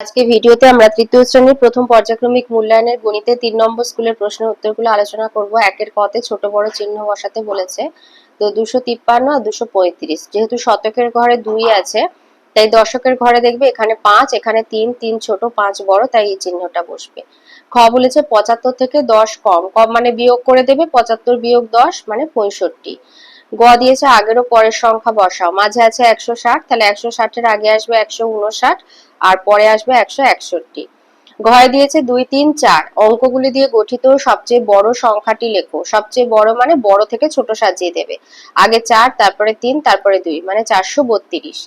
আজকে ভিডিওতে আমরা তৃতীয় শ্রেণির প্রথম পর্যায়ক্রমিক মূল্যায়নের গণিতে তিন নম্বর স্কুলের প্রশ্নের উত্তরগুলো আলোচনা করব। একের কতে ছোট বড় চিহ্ন বসাতে বলেছে। তো দুশো তিপ্পান্ন আর দুশো পঁয়ত্রিশ। যেহেতু শতকের ঘরে দুই আছে, তাই দশকের ঘরে দেখবে এখানে পাঁচ, এখানে তিন তিন ছোট, পাঁচ বড়, তাই এই চিহ্নটা বসবে। খ বলেছে পঁচাত্তর থেকে দশ কম। কম মানে বিয়োগ করে দেবে, পঁচাত্তর বিয়োগ দশ মানে পঁয়ষট্টি। গ দিয়েছে, আগেরও পরের সংখ্যা বসাও। মাঝে আছে একশো ষাট, তাহলে একশো ষাটের আগে আসবে একশো উনষাট, আর পরে আসবে একশো একষট্টি। ঘরে দিয়েছে দুই, তিন, চার। অঙ্কগুলি দিয়ে গঠিত সবচেয়ে বড় সংখ্যাটি লেখো। সবচেয়ে বড় মানে বড় থেকে ছোট সাজিয়ে দেবে। আগে চার, তারপরে তিন, তারপরে দুই মানে চারশো বত্রিশ।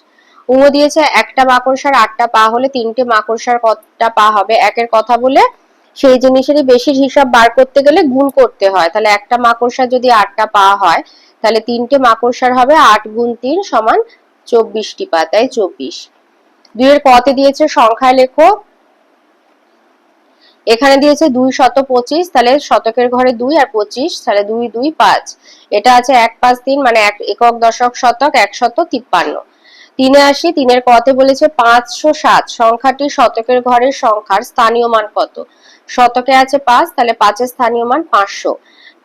উমো দিয়েছে একটা মাকড়সার আটটা পা হলে তিনটে মাকড়সার কতটা পা হবে? একের কথা বলে সেই জিনিসেরই বেশির হিসাব বার করতে গেলে গুণ করতে হয়। তাহলে একটা মাকড়সার যদি আটটা পা হয়, তাহলে তিনটে মাকড়সার হবে আট গুণ তিন সমান চব্বিশটি পা, তাই চব্বিশ। দুইয়ের কতে দিয়েছে সংখ্যায় লেখো। এখানে দিয়েছে দুই শত পঁচিশ, তাহলে শতকের ঘরে দুই আর পঁচিশ, তাহলে দুই দুই, পাঁচ। এটা আছে এক পাঁচ তিন মানে এক একক দশক শতক, এক শত তিপ্পান্ন। তিনে আসি, তিনের কতে বলেছে পাঁচশো সাত। সংখ্যাটি শতকের ঘরের সংখ্যার স্থানীয় মান কত? শতকে আছে পাঁচ, তাহলে পাঁচের স্থানীয় মান পাঁচশো।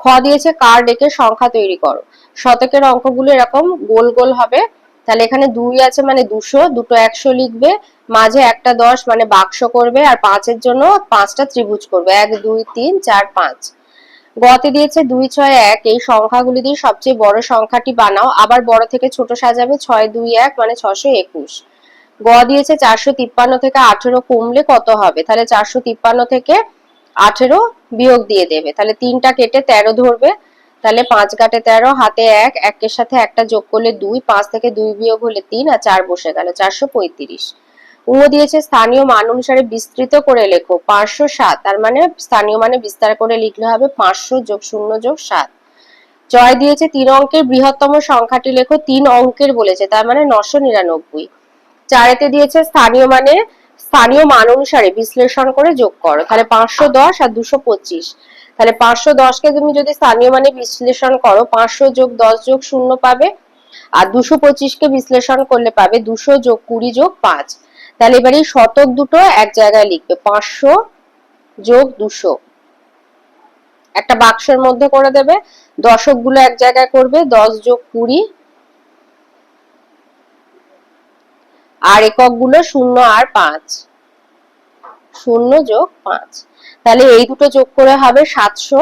খ দিয়েছে কার ডেকে সংখ্যা তৈরি করো। শতকের অঙ্কগুলো এরকম, গোল গোল হবে। তাহলে এখানে দুই আছে মানে দুশো, দুটো একশো লিখবে, মাঝে একটা দশ মানে বাক্স করবে, আর পাঁচের জন্য পাঁচটা ত্রিভুজ করবে। এক, দুই, তিন, চার, পাঁচ। গতে দিয়েছে দুই ছয় এক। এই সংখ্যাগুলি দিয়ে সবচেয়ে বড় সংখ্যাটি বানাও। আবার বড় থেকে ছোট সাজাবে ছয় দুই এক মানে ছশো একুশ। গ দিয়েছে চারশো তিপ্পান্ন থেকে আঠেরো কমলে কত হবে? তাহলে চারশো তিপ্পান্ন থেকে আঠেরো বিয়োগ দিয়ে দেবে। তাহলে তিনটা কেটে তেরো ধরবে। তাহলে পাঁচ কাটে তেরো, হাতে এক, একের সাথে একটা যোগ করলে দুই, পাঁচ থেকে দুই বিয়োগ হলে তিন, আর চার বসে গেল চারশো পঁয়ত্রিশ। উমো দিয়েছে স্থানীয় মান অনুসারে বিস্তৃত করে লেখো, পাঁচশো সাত। তার মানে স্থানীয় মানে বিস্তার করে লিখলে হবে পাঁচশো যোগ শূন্য যোগ সাত। জয় দিয়েছে তিন অঙ্কের বৃহত্তম সংখ্যাটি লেখো, তিন অঙ্কের বলেছে, তার মানে নশো নিরানব্বই। চারেতে দিয়েছে স্থানীয় মানে স্থানীয় মান অনুসারে বিশ্লেষণ করে যোগ করো, তাহলে পাঁচশো দশ আর দুশো পঁচিশ। তাহলে পাঁচশো দশকে তুমি যদি স্থানীয় মানে বিশ্লেষণ করো, পাঁচশো যোগ দশ যোগ শূন্য পাবে, আর দুশো পঁচিশকে বিশ্লেষণ করলে পাবে দুশো যোগ কুড়ি যোগ পাঁচ। তাহলে এবার শতক দুটো এক জায়গায় লিখবে, পাঁচশো যোগ দুশো। একটা বাক্সের মধ্যে করে দেবে দশকগুলো এক জায়গায় করবে, দশ যোগ কুড়ি। আর এককগুলো শূন্য আর পাঁচ। শূন্য যোগ পাঁচ। তাহলে এই দুটো যোগ করে হবে সাতশো।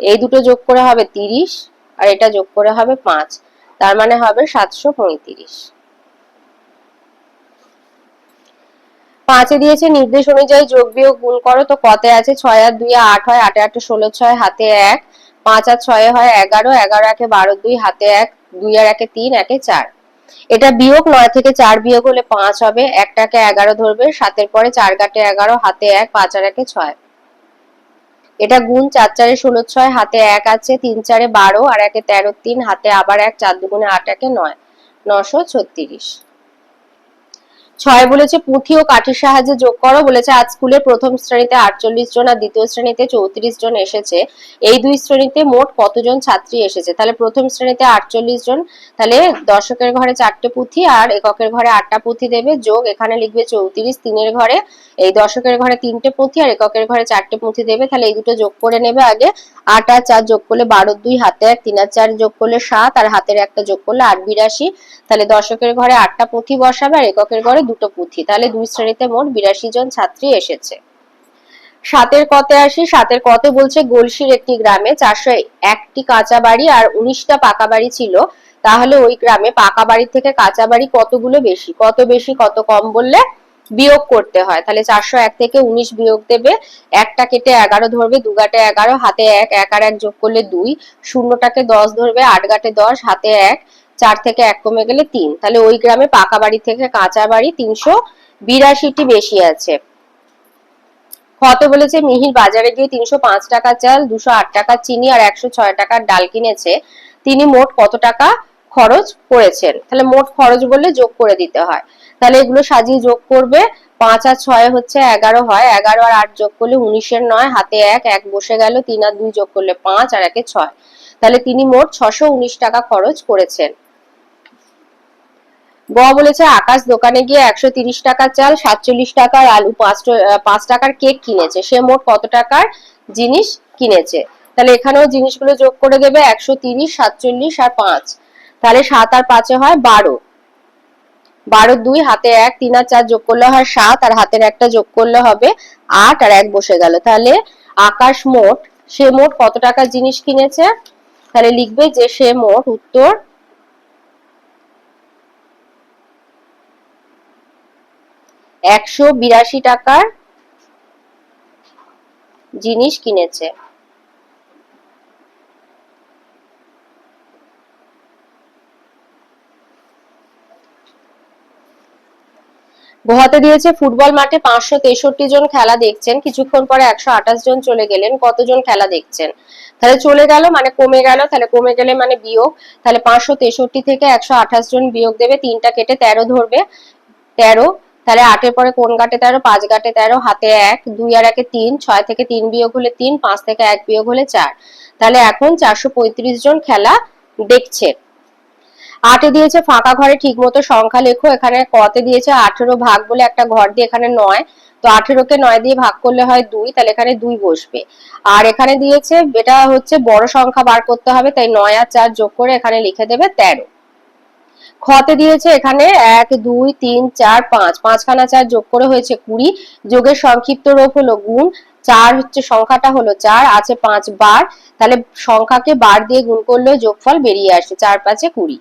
এই দুটো যোগ করে হবে তিরিশ, আর এটা যোগ করে হবে পাঁচ। তার মানে হবে সাতশো পঁয়ত্রিশ। পাঁচে দিয়েছে, নির্দেশ অনুযায়ী যোগ বিয়োগ গুণ করো, তো কতে আছে? ছয় আর দুই আট হয়, আটে আটে ষোলো, ছয় হাতে এক, পাঁচ আর ছয় হয় এগারো এগারো একে বারো, দুই হাতে এক, দুই আর একে তিন, একে চার। এটা বিয়োগ নয় থেকে চার বিয়োগ হলে পাঁচ হবে, একটাকে এগারো ধরবে, সাতের পরে চার কাটে এগারো, হাতে এক, পাঁচ আর একে ছয়। এটা গুণ চার চারে ষোলো, ছয় হাতে এক আছে, তিন চারে বারো, আর একে তেরো, তিন, হাতে আবার এক, চার দুগুণে আট একে নয়, নশো ছত্রিশ। ছয় বলেছে, পুঁথি ও কাঠির সাহায্যে যোগ করো বলেছে। আজ স্কুলে প্রথম শ্রেণীতে আটচল্লিশ জন আর দ্বিতীয় শ্রেণীতে চৌত্রিশ জন এসেছে। এই দুই শ্রেণীতে মোট কতজন ছাত্রী এসেছে? তাহলে প্রথম শ্রেণীতে আটচল্লিশ জন, তাহলে দশকের ঘরে চারটে পুঁথি আর এককের ঘরে আটটা পুঁথি দেবে। যোগ এখানে লিখবে চৌত্রিশ, তিনের ঘরে এই দশকের ঘরে তিনটে পুঁথি আর এককের ঘরে চারটে পুঁথি দেবে। তাহলে এই দুটো যোগ করে নেবে আগে। আট আর চার যোগ করলে বারো, দুই, হাতে এক, তিন আর চার যোগ করলে সাত, আর হাতের একটা যোগ করলে আট, বিরাশি। তাহলে দর্শকের ঘরে আটটা পুঁথি বসাবে আর এককের ঘরে দুটো পুঁথি। তাহলে দুই শ্রেণীতে মোট বিরাশি জন ছাত্রী এসেছে। সাতের কতে আসি। সাতের কতে বলছে গলসির একটি গ্রামে চারশো একটি কাঁচা বাড়ি আর উনিশটা পাকা বাড়ি ছিল। তাহলে ওই গ্রামে পাকা বাড়ি থেকে কাঁচা বাড়ি কতগুলো বেশি? কত বেশি, কত কম বললে বিয়োগ করতে হয়। তাহলে চারশো এক থেকে উনিশ বিয়োগ দেবে। একটা কেটে এগারো ধরবে, দু গাটে এগারো, হাতে এক এক আর এক যোগ করলে দুই। শূন্যটাকে দশ ধরবে, আট গাটে দশ, হাতে এক। চার থেকে এক কমে গেলে তিন। তাহলে ওই গ্রামে পাকা বাড়ি থেকে কাঁচা বাড়ি তিনশো বিরাশিটি বেশি আছে। কত বলেছে? মিহির বাজারে গিয়ে তিনশো পাঁচ টাকা চাল, দুশো আট টাকা চিনি আর একশো ছয় টাকার ডাল কিনেছে। তিনি মোট কত টাকা খরচ করেছেন? তাহলে মোট খরচ বললে যোগ করে দিতে হয়। তাহলে এগুলো সাজিয়ে যোগ করবে। পাঁচ আর ছয় হচ্ছে এগারো হয়। এগারো আর আট যোগ করলে উনিশের নয়, হাতে এক এক বসে গেল, তিন আর দুই যোগ করলে পাঁচ আর একে ছয়। তাহলে তিনি মোট ছশো উনিশ টাকা খরচ করেছেন। গ বলেছে, আকাশ দোকানে গিয়ে একশো তিরিশ টাকার চাল, সাতচল্লিশ টাকার আলু, পাঁচ পাঁচ টাকার কেক কিনেছে। সে মোট কত টাকার জিনিস কিনেছে? তাহলে এখানেও জিনিসগুলো যোগ করে দেবে একশো তিরিশ, সাতচল্লিশ আর পাঁচ। তাহলে সাত আর পাঁচে হয় বারো। বারো দুই, হাতে এক, তিন আর চার যোগ করলে হয় সাত, আর হাতের একটা যোগ করলে হবে আট, আর এক বসে গেল। তাহলে আকাশ মোট, সে মোট কত টাকার জিনিস কিনেছে? তাহলে লিখবে যে সে মোট উত্তর একশো বিরাশি টাকার জিনিস কিনেছে। গোহাতে দিয়েছে, ফুটবল মাঠে পাঁচশো তেষট্টি জন খেলা দেখছেন, কিছুক্ষণ পরে একশো আঠাশ জন চলে গেলেন, কতজন খেলা দেখছেন? তাহলে চলে গেল মানে কমে গেল, তাহলে কমে গেলে মানে বিয়োগ, তাহলে পাঁচশো তেষট্টি থেকে একশো আঠাশ জন বিয়োগ দেবে, তিনটা কেটে তেরো ধরবে, তেরো তাহলে আটের পরে কোন গাটে তেরো, পাঁচ গাটে তেরো, হাতে এক, দুই আর একে তিন, ছয় থেকে তিন বিয়োগ হলে তিন, পাঁচ থেকে এক বিয়োগ হলে চার। তাহলে এখন চারশো পঁয়ত্রিশ জন খেলা দেখছে। আটে দিয়েছে ফাঁকা ঘরে ঠিক মতো সংখ্যা লেখো, এখানে কতে দিয়েছে আঠেরো ভাগ বলে একটা ঘর দিয়ে এখানে নয়। তো আঠেরোকে নয় দিয়ে ভাগ করলে হয় দুই, তাহলে এখানে দুই বসবে। আর এখানে দিয়েছে, এটা হচ্ছে বড় সংখ্যা বার করতে হবে, তাই নয় আর চার যোগ করে এখানে লিখে দেবে তেরো। খতে দিয়েছে এখানে এক, দুই, তিন, চার, পাঁচ। পাঁচখানা চার যোগ করে হয়েছে কুড়ি। যোগের সংক্ষিপ্ত রূপ হলো গুণ। চার হচ্ছে সংখ্যাটা হলো চার, আছে পাঁচ বার তাহলে সংখ্যাকে বার দিয়ে গুণ করলে যোগফল বেরিয়ে আসে চার, পাঁচে কুড়ি।